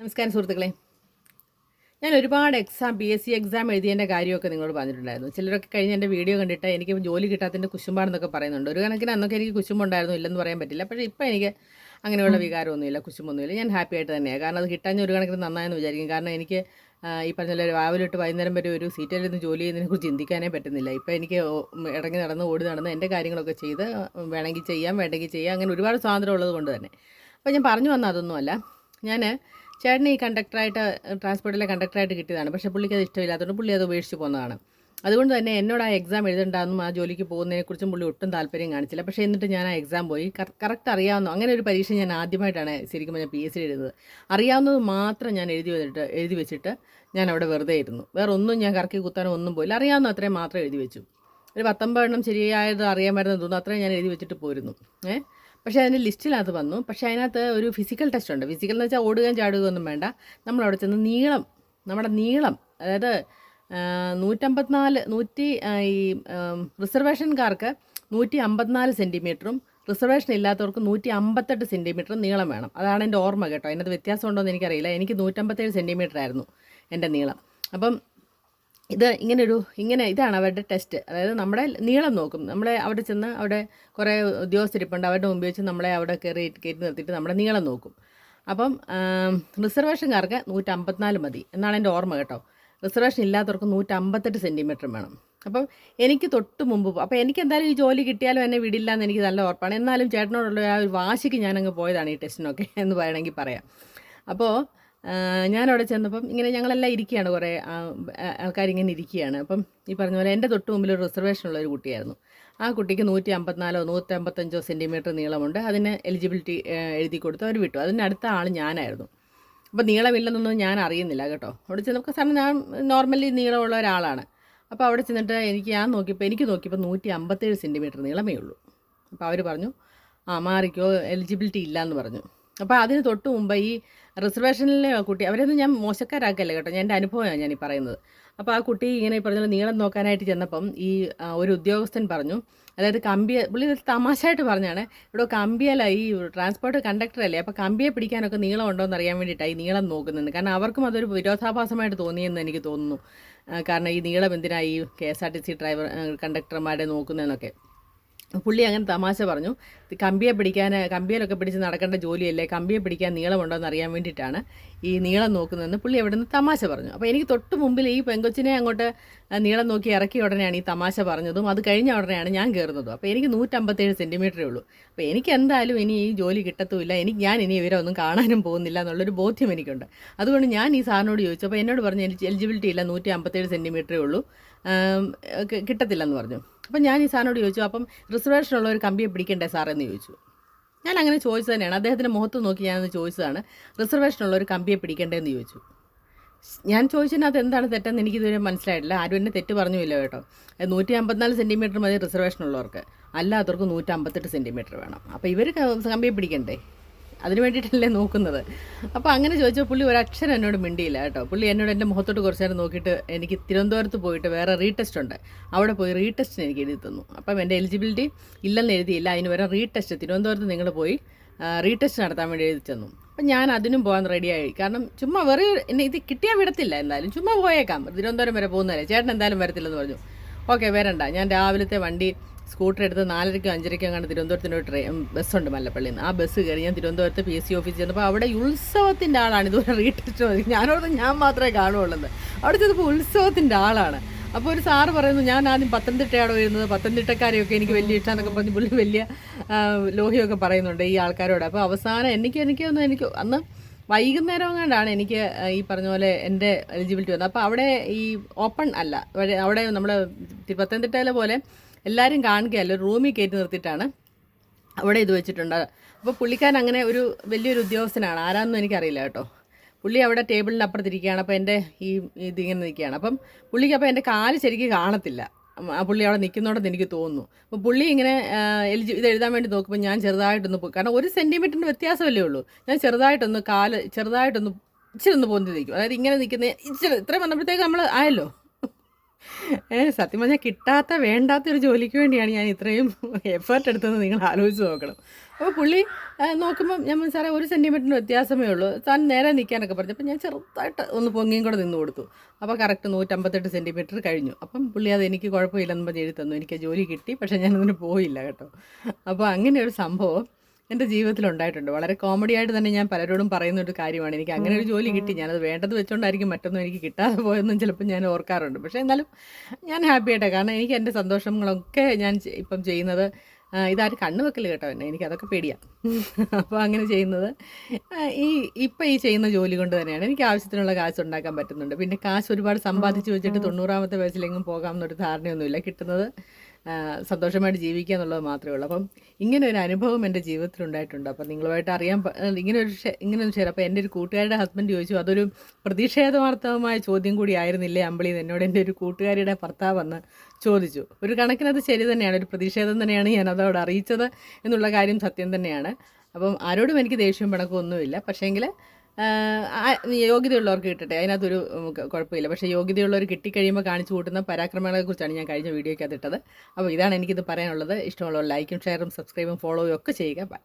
നമസ്കാരം സുഹൃത്തുക്കളെ. ഞാൻ ഒരുപാട് exam P S C exam എഴുതിയതിന്റെ കാര്യമൊക്കെ നിങ്ങളോട് പറഞ്ഞിട്ടുണ്ടായിരുന്നു. ചിലരൊക്കെ കഴിഞ്ഞ് എന്റെ വീഡിയോ കണ്ടിട്ട് എനിക്ക് ജോലി കിട്ടാത്തതിന്റെ കുശുമ്പാണെന്നൊക്കെ പറയുന്നുണ്ട്. ഒരു കണക്കിന് അന്നൊക്കെ എനിക്ക് കുശുമ്പുണ്ടായിരുന്നു ഇല്ലെന്ന് പറയാൻ പറ്റില്ല. പക്ഷേ ഇപ്പോൾ എനിക്ക് അങ്ങനെയുള്ള വികാരമൊന്നുമില്ല കുശുമ്പൊന്നുമില്ല. ഞാൻ ഹാപ്പി ആയിട്ട് തന്നെയാണ് കാരണം അത് കിട്ടാൻ ഒരു കണക്കിന് നന്നായെന്ന് വിചാരിക്കും. കാരണം എനിക്ക് ഈ പറഞ്ഞ പോലെ രാവിലെ തൊട്ട് വൈകുന്നേരം വരെ ഒരു സീറ്റിൽ നിന്ന് ജോലി ചെയ്യുന്നതിനെക്കുറിച്ച് ചിന്തിക്കാനേ പറ്റുന്നില്ല. ഇപ്പോൾ എനിക്ക് ഇടങ്ങി നടന്ന് ഓടി നടന്ന് എന്റെ കാര്യങ്ങളൊക്കെ ചെയ്ത് വേണമെങ്കിൽ ചെയ്യാം വേണ്ടെങ്കിൽ ചെയ്യാം. അങ്ങനെ ഒരുപാട് സ്വാതന്ത്ര്യം ഉള്ളത് കൊണ്ട് തന്നെ. അപ്പോൾ ഞാൻ പറഞ്ഞു വന്ന അതൊന്നുമല്ല. ഞാൻ ചേട്ടന് ഈ കണ്ടക്ടറായിട്ട് ട്രാൻസ്പോർട്ടിലെ കണ്ടക്ടറായിട്ട് കിട്ടിയതാണ്. പക്ഷേ പുള്ളിക്ക് അത് ഇഷ്ടമില്ലാത്തതുകൊണ്ട് പുള്ളി അത് ഉപേക്ഷിച്ച് പോകുന്നതാണ് അതുകൊണ്ട് തന്നെ എന്നോട് ആ എക്സാം എഴുതണ്ടാന്നും ആ ജോലിക്ക് പോകുന്നതിനെക്കുറിച്ചും പുള്ളി ഒട്ടും താല്പര്യം കാണിച്ചില്ല. പക്ഷേ എന്നിട്ട് ഞാൻ ആ എക്സാം പോയി. കറക്റ്റ് അറിയാവുന്ന അങ്ങനെ ഒരു പരീക്ഷ ഞാൻ ആദ്യമായിട്ടാണ് ശരിക്കും ഞാൻ പി എസ് സി എഴുതുന്നത്. അറിയാവുന്നത് മാത്രം ഞാൻ എഴുതി വെച്ചിട്ട് എഴുതി വെച്ചിട്ട് ഞാൻ അവിടെ വെറുതെ ഇരുന്നു. വേറെ ഒന്നും ഞാൻ കറക്കി കുത്താനോ ഒന്നും പോയില്ല. അറിയാവുന്ന അത്രയും മാത്രം എഴുതി വെച്ചു. ഒരു പത്തൊമ്പത് എണ്ണം ശരിയായത് അറിയാമായിരുന്നു തോന്നുന്നു. അത്രയും ഞാൻ എഴുതി വെച്ചിട്ട് പോയിരുന്നു ഏ? പക്ഷേ അതിന്റെ ലിസ്റ്റിനകത്ത് വന്നു. പക്ഷേ അതിനകത്ത് ഒരു ഫിസിക്കൽ ടെസ്റ്റ് ഉണ്ട്. ഫിസിക്കൽ എന്ന് വെച്ചാൽ ഓടുകയും ചാടുകയും ഒന്നും വേണ്ട. നമ്മൾ അവിടെ ചെന്ന് നീളം നമ്മുടെ നീളം അതായത് നൂറ്റമ്പത്തിനാല് നൂറ്റി ഈ റിസർവേഷൻകാർക്ക് നൂറ്റി അമ്പത്തിനാല് സെന്റിമീറ്ററും റിസർവേഷൻ ഇല്ലാത്തവർക്ക് നൂറ്റി അമ്പത്തെട്ട് സെന്റിമീറ്റർ നീളം വേണം. അതാണ് എന്റെ ഓർമ്മ കേട്ടോ. അതിനകത്ത് വ്യത്യാസം ഉണ്ടോ എന്ന് എനിക്കറിയില്ല. എനിക്ക് നൂറ്റമ്പത്തേഴ് സെന്റിമീറ്റർ ആയിരുന്നു എന്റെ നീളം. അപ്പം ഇത് ഒരു ഇങ്ങനെ ഇതാണ് അവരുടെ ടെസ്റ്റ് അതായത് നമ്മുടെ നീളം നോക്കും. നമ്മളെ അവിടെ ചെന്ന് അവിടെ കുറേ ഉദ്യോഗസ്ഥരിപ്പുണ്ട്. അവരുടെ മുമ്പിൽ വെച്ച് നമ്മളെ അവിടെ കയറി കയറ്റി നിർത്തിയിട്ട് നമ്മുടെ നീളം നോക്കും. അപ്പം റിസർവേഷൻകാർക്ക് നൂറ്റമ്പത്തിനാല് മതി എന്നാണ് എന്റെ ഓർമ്മ കേട്ടോ. റിസർവേഷൻ ഇല്ലാത്തവർക്ക് നൂറ്റമ്പത്തെട്ട് സെന്റിമീറ്റർ വേണം. അപ്പം എനിക്ക് തൊട്ട് മുമ്പ് അപ്പോൾ എനിക്ക് എന്തായാലും ഈ ജോലി കിട്ടിയാലും എന്നെ വിടില്ല എന്ന് എനിക്ക് നല്ല ഉറപ്പാണ്. എന്നാലും ചേട്ടനോടുള്ള ആ ഒരു വാശിക്ക് ഞാനങ്ങ് പോയതാണ് ഈ ടെസ്റ്റിനൊക്കെ എന്ന് പറയണമെങ്കിൽ പറയാം. അപ്പോൾ ഞാനവിടെ ചെന്നപ്പം ഇങ്ങനെ ഞങ്ങളെല്ലാം ഇരിക്കുകയാണ് കുറേ ആൾക്കാരിങ്ങനെ ഇരിക്കുകയാണ്. അപ്പം ഈ പറഞ്ഞ പോലെ എന്റെ തൊട്ട് മുമ്പിൽ ഒരു റിസർവേഷൻ ഉള്ള ഒരു കുട്ടിയായിരുന്നു. ആ കുട്ടിക്ക് നൂറ്റി അമ്പത്തിനാലോ നൂറ്റി അമ്പത്തഞ്ചോ സെന്റിമീറ്റർ നീളമുണ്ട്. അതിന് എലിജിബിലിറ്റി എഴുതി കൊടുത്ത് അവർ വിട്ടു. അതിന് അടുത്ത ആൾ ഞാനായിരുന്നു. അപ്പോൾ നീളമില്ലെന്നൊന്നും ഞാൻ അറിയുന്നില്ല കേട്ടോ. അവിടെ ചെന്നപ്പോൾ സാറിന് ഞാൻ നോർമലി നീളമുള്ള ഒരാളാണ്. അപ്പോൾ അവിടെ ചെന്നിട്ട് എനിക്ക് ഞാൻ നോക്കിയപ്പോൾ എനിക്ക് നോക്കിയപ്പോൾ നൂറ്റി അമ്പത്തേഴ് സെന്റിമീറ്റർ നീളമേ ഉള്ളൂ. അപ്പോൾ അവർ പറഞ്ഞു ആ മാറിക്കോ എലിജിബിലിറ്റി ഇല്ല എന്ന് പറഞ്ഞു. അപ്പോൾ അതിന് തൊട്ട് മുമ്പ് ഈ റിസർവേഷനിലെ കുട്ടി അവരൊന്നും ഞാൻ മോശക്കാരാക്കല്ല കേട്ടോ. ഞാൻ എന്റെ അനുഭവമാണ് ഞാൻ ഈ പറയുന്നത്. അപ്പോൾ ആ കുട്ടി ഇങ്ങനെ പറഞ്ഞ നീളം നോക്കാനായിട്ട് ചെന്നപ്പം ഈ ഒരു ഉദ്യോഗസ്ഥൻ പറഞ്ഞു അതായത് കമ്പിയ പുള്ളി തമാശയായിട്ട് പറഞ്ഞാണ് ഇവിടെ കമ്പിയല്ല ഈ ട്രാൻസ്പോർട്ട് കണ്ടക്ടർ അല്ലേ അപ്പോൾ കമ്പിയെ പിടിക്കാനൊക്കെ നീളം ഉണ്ടോ എന്ന് അറിയാൻ വേണ്ടിയിട്ടാണ് ഈ നീളം നോക്കുന്നത്. കാരണം അവർക്കും അതൊരു വിരോധാഭാസമായിട്ട് തോന്നിയെന്ന് എനിക്ക് തോന്നുന്നു. കാരണം ഈ നീളം എന്തിനാണ് ഈ K S R T C driver കണ്ടക്ടർമാരെ നോക്കുന്നതെന്നൊക്കെ. പുള്ളി അങ്ങനെ തമാശ പറഞ്ഞു. കമ്പിയെ പിടിക്കാൻ കമ്പിയിലൊക്കെ പിടിച്ച് നടക്കേണ്ട ജോലിയല്ലേ? കമ്പിയെ പിടിക്കാൻ നീളമുണ്ടോ എന്ന് അറിയാൻ വേണ്ടിയിട്ടാണ് ഈ നീളം നോക്കുന്നതെന്ന് പുള്ളി അവിടെ നിന്ന് തമാശ പറഞ്ഞു. അപ്പോൾ എനിക്ക് തൊട്ട് മുമ്പിൽ ഈ പെങ്കൊച്ചിനെ അങ്ങോട്ട് നീളം നോക്കി ഇറക്കിയ ഉടനെയാണ് ഈ തമാശ പറഞ്ഞതും അത് കഴിഞ്ഞ ഉടനെയാണ് ഞാൻ കയറുന്നതും. അപ്പോൾ എനിക്ക് നൂറ്റമ്പത്തേഴ് സെന്റിമീറ്ററേ ഉള്ളൂ. അപ്പോൾ എനിക്ക് എന്തായാലും ഇനി ഈ ജോലി കിട്ടത്തുമില്ല. എനിക്ക് ഞാൻ ഇനി ഇവരെ ഒന്നും കാണാനും പോകുന്നില്ല എന്നുള്ളൊരു ബോധ്യം എനിക്കുണ്ട്. അതുകൊണ്ട് ഞാൻ ഈ സാറിനോട് ചോദിച്ചു. അപ്പോൾ എന്നോട് പറഞ്ഞു എനിക്ക് എലിജിബിലിറ്റി ഇല്ല നൂറ്റി അമ്പത്തേഴ് സെന്റിമീറ്ററേ ഉള്ളൂ കിട്ടത്തില്ലെന്ന് പറഞ്ഞു. അപ്പം ഞാൻ ഈ സാറിനോട് ചോദിച്ചു അപ്പം റിസർവേഷൻ ഉള്ള ഒരു കമ്പിയെ പിടിക്കണ്ടേ എന്ന് ചോദിച്ചു. ഞാൻ അങ്ങനെ ചോദിച്ചത് തന്നെയാണ്. അദ്ദേഹത്തിന്റെ മുഖത്ത് നോക്കി ഞാനത് ചോദിച്ചതാണ്. റിസർവേഷൻ ഉള്ള ഒരു കമ്പിയെ പിടിക്കണ്ടേന്ന് ചോദിച്ചു. ഞാൻ ചോദിച്ചതിനകത്ത് എന്താണ് തെറ്റെന്ന് എനിക്കിതുവരെ മനസ്സിലായിട്ടില്ല. ആരും എന്നെ തെറ്റ് പറഞ്ഞില്ല കേട്ടോ. നൂറ്റി അമ്പത്തിനാല് സെന്റിമീറ്റർ മതി റിസർവേഷൻ ഉള്ളവർക്ക് അല്ലാത്തവർക്ക് നൂറ്റി അമ്പത്തെട്ട് സെന്റിമീറ്റർ വേണം അപ്പോൾ ഇവർ കമ്പിയെ പിടിക്കണ്ടേ? അതിന് വേണ്ടിയിട്ടല്ലേ നോക്കുന്നത്. അപ്പോൾ അങ്ങനെ ചോദിച്ചാൽ പുള്ളി ഒരക്ഷരം എന്നോട് മിണ്ടിയില്ല കേട്ടോ. പുള്ളി എന്നോട് എന്റെ മുഖത്തോട്ട് കുറച്ച് നേരം നോക്കിയിട്ട് എനിക്ക് തിരുവനന്തപുരത്ത് പോയിട്ട് വേറെ റീടെസ്റ്റ് ഉണ്ട്. അവിടെ പോയി റീടെസ്റ്റിന് എനിക്ക് എഴുതി തന്നു. അപ്പം എന്റെ എലിജിബിലിറ്റി ഇല്ലെന്ന് എഴുതിയില്ല. അതിന് വരെ റീടെസ്റ്റ് തിരുവനന്തപുരത്ത് നിങ്ങൾ പോയി റീടെസ്റ്റ് നടത്താൻ വേണ്ടി എഴുതി തന്നു. അപ്പം ഞാൻ അതിനും പോകാൻ റെഡിയായി കാരണം ചുമ്മാ വെറുതെ എന്നെ ഇത് കിട്ടിയാൽ വിടത്തില്ല എന്തായാലും. ചുമ്മാ പോയേക്കാം. തിരുവനന്തപുരം വരെ പോകുന്നതല്ലേ. ചേട്ടൻ എന്തായാലും വരത്തില്ലെന്ന് പറഞ്ഞു. ഓക്കെ വരണ്ട. ഞാൻ രാവിലത്തെ വണ്ടി സ്കൂട്ടർ എടുത്ത് നാലരയ്ക്കും അഞ്ചരയ്ക്കും അങ്ങാണ്ട് തിരുവനന്തപുരത്തിന് ഒരു ട്രെയിൻ ബസ്സുണ്ട് മല്ലപ്പള്ളിയിൽ നിന്ന്. ആ ബസ് കയറി ഞാൻ തിരുവനന്തപുരത്ത് പി എസ് സി ഓഫീസിൽ ചെന്നപ്പോൾ അവിടെ ഉത്സവത്തിന്റെ ആളാണ്. ഇതുപോലെ റീടെസ്റ്റ് മതി ഞാനോട് ഞാൻ മാത്രമേ കാണുള്ളൂ അവിടെ ചെന്നപ്പോൾ ഉത്സവത്തിന്റെ ആളാണ്. അപ്പോൾ ഒരു സാറ് പറയുന്നു ഞാൻ ആദ്യം പത്തനംതിട്ടയാണോ വരുന്നത്? പത്തനംതിട്ടക്കാരെയൊക്കെ എനിക്ക് വലിയ ഇഷ്ടമെന്നൊക്കെ പറഞ്ഞ് പുള്ളി വലിയ ലോഹിയൊക്കെ പറയുന്നുണ്ട് ഈ ആൾക്കാരോട്. അപ്പോൾ അവസാനം എനിക്ക് എനിക്ക് ഒന്ന് എനിക്ക് അന്ന് വൈകുന്നേരം എങ്ങാണ്ടാണ് എനിക്ക് ഈ പറഞ്ഞ പോലെ എന്റെ എലിജിബിലിറ്റി വന്നത്. അപ്പോൾ അവിടെ ഈ ഓപ്പൺ അല്ല അവിടെ നമ്മൾ പത്തനംതിട്ടയിലെ പോലെ എല്ലാവരും കാണുകയല്ല? റൂമിൽ കയറ്റി നിർത്തിയിട്ടാണ് അവിടെ ഇത് വെച്ചിട്ടുണ്ട്. അപ്പോൾ പുള്ളിക്കാരൻ അങ്ങനെ ഒരു വലിയൊരു ഉദ്യോഗസ്ഥനാണ്. ആരാന്നും എനിക്കറിയില്ല കേട്ടോ. പുള്ളി അവിടെ ടേബിളിന്റെ അപ്പുറത്തിരിക്കുകയാണ്. അപ്പോൾ എന്റെ ഈ ഇതിങ്ങനെ നിൽക്കുകയാണ്. അപ്പം പുള്ളിക്ക് അപ്പോൾ എന്റെ കാൽ ശരിക്കും കാണത്തില്ല. ആ പുള്ളി അവിടെ നിൽക്കുന്നോണ്ടെന്ന് എനിക്ക് തോന്നുന്നു. അപ്പോൾ പുള്ളി ഇങ്ങനെ എലിജി ഇത് എഴുതാൻ വേണ്ടി നോക്കുമ്പോൾ ഞാൻ ചെറുതായിട്ടൊന്ന് പോയി കാരണം ഒരു സെന്റിമീറ്ററിന്റെ വ്യത്യാസമല്ലേ ഉള്ളൂ. ഞാൻ ചെറുതായിട്ടൊന്ന് കാൽ ചെറുതായിട്ടൊന്ന് ഇച്ചിരി ഒന്ന് പൊന്തി അതായത് ഇങ്ങനെ നിൽക്കുന്ന ഇച്ചിരി ഇത്രയും വന്നപ്പോഴത്തേക്ക് നമ്മൾ ആയല്ലോ. ഏ സത്യം പറഞ്ഞാൽ കിട്ടാത്ത വേണ്ടാത്ത ഒരു ജോലിക്ക് വേണ്ടിയാണ് ഞാൻ ഇത്രയും എഫേർട്ട് എടുത്തതെന്ന് നിങ്ങൾ ആലോചിച്ച് നോക്കണം. അപ്പോൾ പുള്ളി നോക്കുമ്പം ഞാൻ സാറേ ഒരു സെന്റിമീറ്ററിന് വ്യത്യാസമേ ഉള്ളൂ. താൻ നേരെ നിൽക്കാനൊക്കെ പറഞ്ഞു. അപ്പോൾ ഞാൻ ചെറുതായിട്ട് ഒന്ന് പൊങ്ങിയും കൂടെ നിന്ന് കൊടുത്തു. അപ്പോൾ കറക്റ്റ് നൂറ്റമ്പത്തെട്ട് സെന്റിമീറ്റർ കഴിഞ്ഞു. അപ്പം പുള്ളി അത് എനിക്ക് കുഴപ്പമില്ലെന്ന് പറഞ്ഞ് എഴുതി തന്നു. എനിക്ക് ജോലി കിട്ടി പക്ഷേ ഞാനതിന് പോയില്ല കേട്ടോ. അപ്പോൾ അങ്ങനെ ഒരു സംഭവം. എന്റെ ജീവിതത്തിൽ ഉണ്ടായിട്ടുണ്ട് വളരെ കോമഡി ആയിട്ട് തന്നെ ഞാൻ പലരോടും പറയുന്ന ഒരു കാര്യമാണ്. എനിക്ക് അങ്ങനെ ഒരു ജോലി കിട്ടി. ഞാനത് വേണ്ടത് വെച്ചുകൊണ്ടായിരിക്കും മറ്റൊന്നും എനിക്ക് കിട്ടാതെ പോയെന്നും ചിലപ്പോൾ ഞാൻ ഓർക്കാറുണ്ട്. പക്ഷേ എന്നാലും ഞാൻ ഹാപ്പി ആയിട്ടാണ് കാരണം എനിക്ക് എന്റെ സന്തോഷങ്ങളൊക്കെ ഞാൻ ഇപ്പം ചെയ്യുന്നത് ഇതാര് കണ്ണു വെക്കൽ കേട്ടോ എന്നെ. എനിക്ക് അതൊക്കെ പേടിയാണ് അപ്പോൾ അങ്ങനെ ചെയ്യുന്നത് ഈ ഇപ്പം ഈ ചെയ്യുന്ന ജോലി കൊണ്ട് തന്നെയാണ്. എനിക്ക് ആവശ്യത്തിനുള്ള കാശ് ഉണ്ടാക്കാൻ പറ്റുന്നുണ്ട്. പിന്നെ കാശ് ഒരുപാട് സമ്പാദിച്ചു വെച്ചിട്ട് തൊണ്ണൂറാമത്തെ വയസ്സിലെങ്കിലും പോകാം എന്നൊരു ധാരണയൊന്നുമില്ല. കിട്ടുന്നത് സന്തോഷമായിട്ട് ജീവിക്കുക എന്നുള്ളത് മാത്രമേ ഉള്ളൂ. അപ്പം ഇങ്ങനെ ഒരു അനുഭവം എന്റെ ജീവിതത്തിൽ ഉണ്ടായിട്ടുണ്ട്. അപ്പം നിങ്ങളുമായിട്ട് അറിയാൻ ഇങ്ങനെ ഒരു ഇങ്ങനെ ഒരു ഷെയർ അപ്പോൾ എന്റെ ഒരു കൂട്ടുകാരുടെ ഹസ്ബൻഡ് ചോദിച്ചു അതൊരു പ്രതിഷേധാർത്ഥമായ ചോദ്യം കൂടി ആയിരുന്നില്ലേ അമ്പിളി? എന്ന് എന്നോട് എന്റെ ഒരു കൂട്ടുകാരിയുടെ ഭർത്താവ് വന്ന് ചോദിച്ചു. ഒരു കണക്കിനത് ശരി തന്നെയാണ് ഒരു പ്രതിഷേധം തന്നെയാണ് ഞാൻ അതോട് അറിയിച്ചത് എന്നുള്ള കാര്യം സത്യം തന്നെയാണ്. അപ്പം ആരോടും എനിക്ക് ദേഷ്യം പിണക്കമൊന്നുമില്ല. പക്ഷേങ്കിൽ യോഗ്യതയുള്ളവർക്ക് കിട്ടട്ടെ. അതിനകത്തൊരു കുഴപ്പമില്ല. പക്ഷേ യോഗ്യതയുള്ളവർ കിട്ടിക്കഴിയുമ്പോൾ കാണിച്ചു കൂട്ടുന്ന പരാക്രമങ്ങളെക്കുറിച്ചാണ് ഞാൻ കഴിഞ്ഞ വീഡിയോയ്ക്കകത്ത് ഇട്ടത്. അപ്പോൾ ഇതാണ് എനിക്കിത് പറയാനുള്ളത്. ഇഷ്ടമുള്ളവർ ലൈക്കും ഷെയറും സബ്സ്ക്രൈബും ഫോളോയും ഒക്കെ ചെയ്യുക. ബൈ.